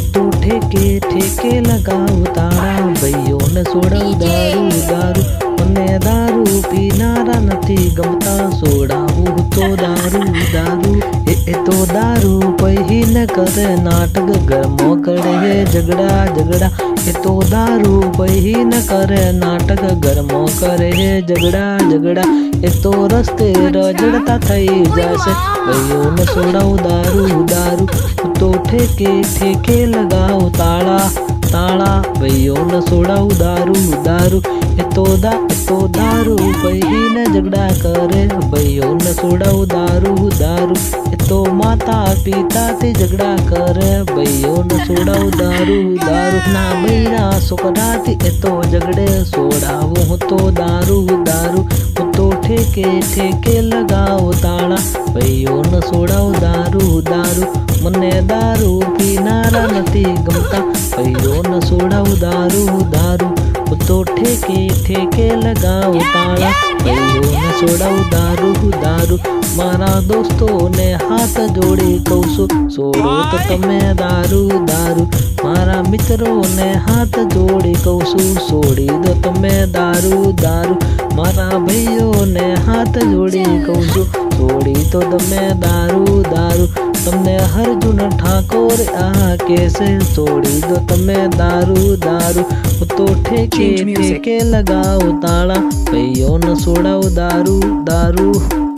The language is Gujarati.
તો ઠેકે ઠેકે લગાવ તાળા ભાઈઓને સોડાવ દારૂ દારૂ. મને દારૂ પીનારા નથી ગમતા. સોડાવું તો દારૂ દારૂ. એ તો દારૂ પહી ન કરે નાટક. ગરમો કરે ઝઘડા ઝઘડા. એ તો દારૂ પહી ન કરે નાટક. ગરમો કરે ઝઘડા ઝઘડા. એ તો રસ્તે રજડતા થઈ જશે. ભાઈઓને સોડાવ દારૂ દારૂ. ઠેકે ઠેકે લગાવ તાળા તાળા ભાઈઓને સોડાવ દારૂ દારૂ એ તો દા તો દારૂ પહીને ઝઘડા કરે ભાઈઓને સોડાવ દારૂ દારૂ એ પિતા તે ઝઘડા કરે. ભાઈઓને સોડાવ દારૂ. દારૂ ના બૈરા છોકરાથી એ તો ઝઘડે. સોડાવું હું તો દારૂ. દારૂ હું તો ઠેકે ઠેકે લગાવ તાળા. ભાઈઓને સોડાવ દારૂ. દારૂ મને દારૂ પીનારા નથી ગમતા. ભાઈઓને સોડાવ દારૂ. દારૂ હું તો ઠેકે ઠેકે લગાવ તાળા. ભાઈઓને સોડાવ દારૂ દારૂ મારા દોસ્તોને હાથ જોડી કહું છું સોડો તો તમે દારૂ દારૂ મારા મિત્રોને હાથ જોડી કહું છું છોડી દો તમે દારૂ દારૂ જોડી કહું છું. છોડી તો તમે દારૂ દારૂ. તમને હરજુન ઠાકોર આ કેસે છોડી દો તમે દારૂ દારૂ. હું તો ઠેકે. ઠેકે લગાવ તાળા. પૈયો ન છોડાવ દારૂ દારૂ.